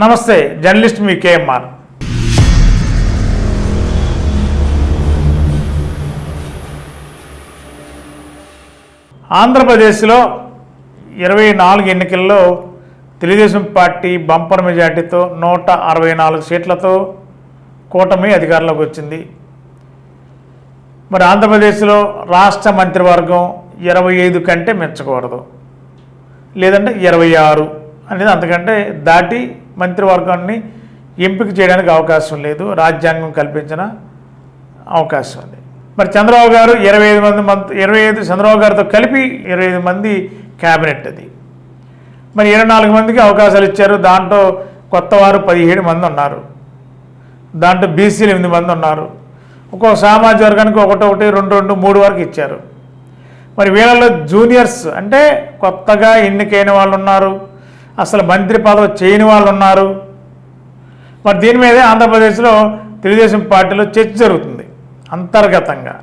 నమస్తే జర్నలిస్ట్ మీ కేఎంఆర్. ఆంధ్రప్రదేశ్లో ఇరవై నాలుగు ఎన్నికల్లో తెలుగుదేశం పార్టీ బంపర్ మెజార్టీతో నూట అరవై నాలుగు సీట్లతో కూటమి అధికారంలోకి వచ్చింది. మరి ఆంధ్రప్రదేశ్లో రాష్ట్ర మంత్రివర్గం ఇరవై ఐదు కంటే మెచ్చకూడదు. లేదంటే ఇరవై ఆరు అనేది అంతకంటే దాటి మంత్రివర్గాన్ని ఎంపిక చేయడానికి అవకాశం లేదు రాజ్యాంగం కల్పించిన అవకాశం ఉంది. మరి చంద్రబాబు గారు ఇరవై ఐదు మంది మంత్ ఇరవై ఐదు చంద్రబాబు గారితో కలిపి ఇరవై ఐదు మంది క్యాబినెట్ అది. మరి ఇరవై నాలుగు మందికి అవకాశాలు ఇచ్చారు దాంట్లో కొత్త వారు పదిహేడు మంది ఉన్నారు. దాంట్లో బీసీలు ఎనిమిది మంది ఉన్నారు. ఒక్కొక్క సామాజిక వర్గానికి ఒకటి ఒకటి రెండు రెండు మూడు వరకు ఇచ్చారు. మరి వీళ్ళలో జూనియర్స్ అంటే కొత్తగా ఎన్నికైన వాళ్ళు ఉన్నారు. అసలు మంత్రి పదవి చేయని వాళ్ళు ఉన్నారు మరి దీని మీదే ఆంధ్రప్రదేశ్లో తెలుగుదేశం పార్టీలో చర్చ జరుగుతుంది అంతర్గతంగా.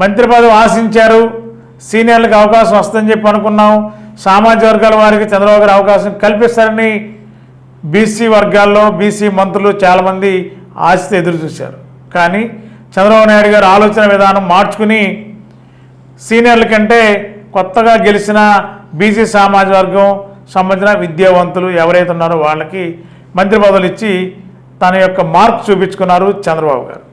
మంత్రి పదవి ఆశించారు సీనియర్లకు అవకాశం వస్తుందని చెప్పి అనుకున్నాం. సామాజిక వర్గాల వారికి చంద్రబాబు గారు అవకాశం కల్పిస్తారని బీసీ వర్గాల్లో బీసీ మంత్రులు చాలామంది ఆశతో ఎదురు చూశారు. కానీ చంద్రబాబు నాయుడు గారు ఆలోచన విధానం మార్చుకుని సీనియర్ల కంటే కొత్తగా గెలిచిన బీసీ సామాజిక వర్గం సంబంధించిన విద్యావంతులు ఎవరైతే ఉన్నారో వాళ్ళకి మంత్రి పదవులు ఇచ్చి తన యొక్క మార్క్ చూపించుకున్నారు చంద్రబాబు గారు.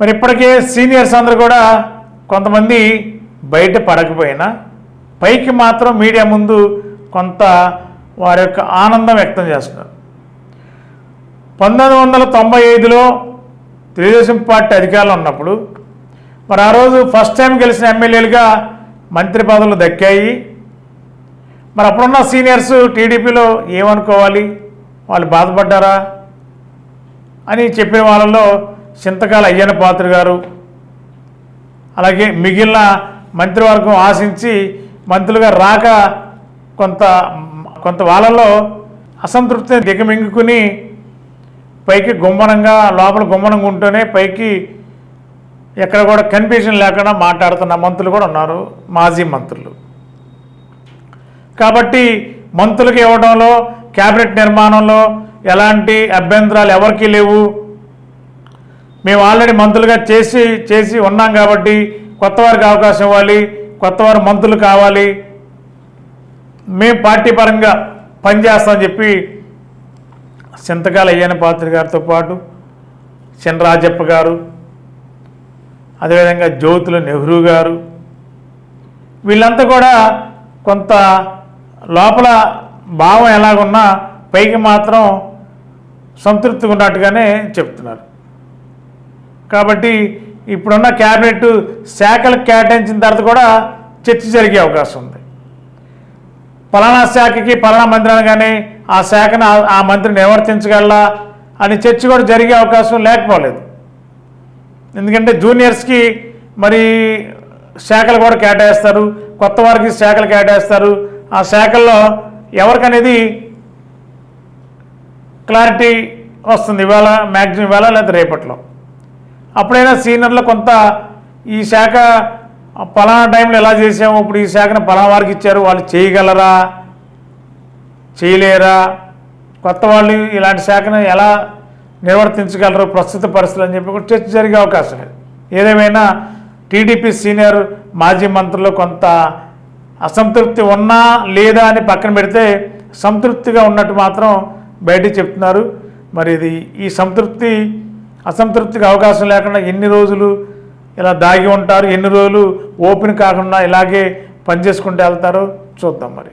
మరి ఇప్పటికే సీనియర్స్ అందరూ కూడా కొంతమంది బయట పడకపోయినా పైకి మాత్రం మీడియా ముందు కొంత వారి యొక్క ఆనందం వ్యక్తం చేస్తున్నారు. పంతొమ్మిది వందల తొంభై ఐదులో తెలుగుదేశం పార్టీ అధికారంలో ఉన్నప్పుడు మరి ఆ రోజు ఫస్ట్ టైం గెలిచిన ఎమ్మెల్యేలుగా మంత్రి పదవులు దక్కాయి. మరి అప్పుడున్న సీనియర్స్ టీడీపీలో ఏమనుకోవాలి? వాళ్ళు బాధపడ్డారా? అని చెప్పిన వాళ్ళలో చింతకాల అయ్యన్న పాత్ర గారు అలాగే మిగిలిన మంత్రివర్గం ఆశించి మంత్రులుగా రాక కొంత కొంత వాళ్ళలో అసంతృప్తిని దిగమింగుకుని పైకి గుమ్మనంగా లోపల గుమ్మనంగా ఉంటూనే పైకి ఎక్కడ కూడా కన్ఫ్యూజన్ లేకుండా మాట్లాడుతున్న మంత్రులు కూడా ఉన్నారు మాజీ మంత్రులు. కాబట్టి మంత్రులకు ఇవ్వడంలో క్యాబినెట్ నిర్మాణంలో ఎలాంటి అభ్యంతరాలు ఎవరికీ లేవు. మేము ఆల్రెడీ మంత్రులుగా చేసి చేసి ఉన్నాం కాబట్టి కొత్త వారికి అవకాశం ఇవ్వాలి కొత్త వారు మంత్రులు కావాలి. మేము పార్టీ పరంగా పనిచేస్తామని చెప్పి చింతకాల అయ్యన్న పాత్రి గారితో పాటు చినరాజప్ప గారు అదేవిధంగా జ్యోతుల నెహ్రూ గారు. వీళ్ళంతా కూడా కొంత లోపల భావం ఎలాగున్నా పైకి మాత్రం సంతృప్తిగా ఉన్నట్టుగానే చెప్తున్నారు. కాబట్టి ఇప్పుడున్న క్యాబినెట్ శాఖలకు కేటాయించిన తర్వాత కూడా చర్చ జరిగే అవకాశం ఉంది. పలానా శాఖకి పలానా మంత్రి కానీ ఆ శాఖను ఆ- మంత్రిని మంత్రి నిర్వర్తించగలరా అని చర్చ కూడా జరిగే అవకాశం లేకపోలేదు. ఎందుకంటే జూనియర్స్కి మరి శాఖలు కూడా కేటాయిస్తారు కొత్త వారికి శాఖలు కేటాయిస్తారు. ఆ శాఖల్లో ఎవరికనేది క్లారిటీ వస్తుంది ఇవాళ మ్యాక్సిమం ఇవాళ లేదా రేపట్లో. అప్పుడైనా సీనియర్లో కొంత ఈ శాఖ పలానా టైంలో ఎలా చేసాము ఇప్పుడు ఈ శాఖను పలానా వారికి ఇచ్చారు వాళ్ళు చేయగలరా? చేయలేరా? కొత్త వాళ్ళు ఇలాంటి శాఖను ఎలా నిర్వర్తించగలరు ప్రస్తుత పరిస్థితులు అని చెప్పి కూడా చర్చ జరిగే అవకాశం లేదు. ఏదేమైనా టీడీపీ సీనియర్ మాజీ మంత్రులు కొంత అసంతృప్తి ఉన్నా లేదా అని పక్కన పెడితే సంతృప్తిగా ఉన్నట్టు మాత్రం బయటికి చెప్తున్నారు. మరి ఇది ఈ సంతృప్తి అసంతృప్తికి అవకాశం లేకుండా ఎన్ని రోజులు ఇలా దాగి ఉంటారు ఎన్ని రోజులు ఓపెన్ కాకుండా ఇలాగే పనిచేసుకుంటూ వెళ్తారో చూద్దాం మరి.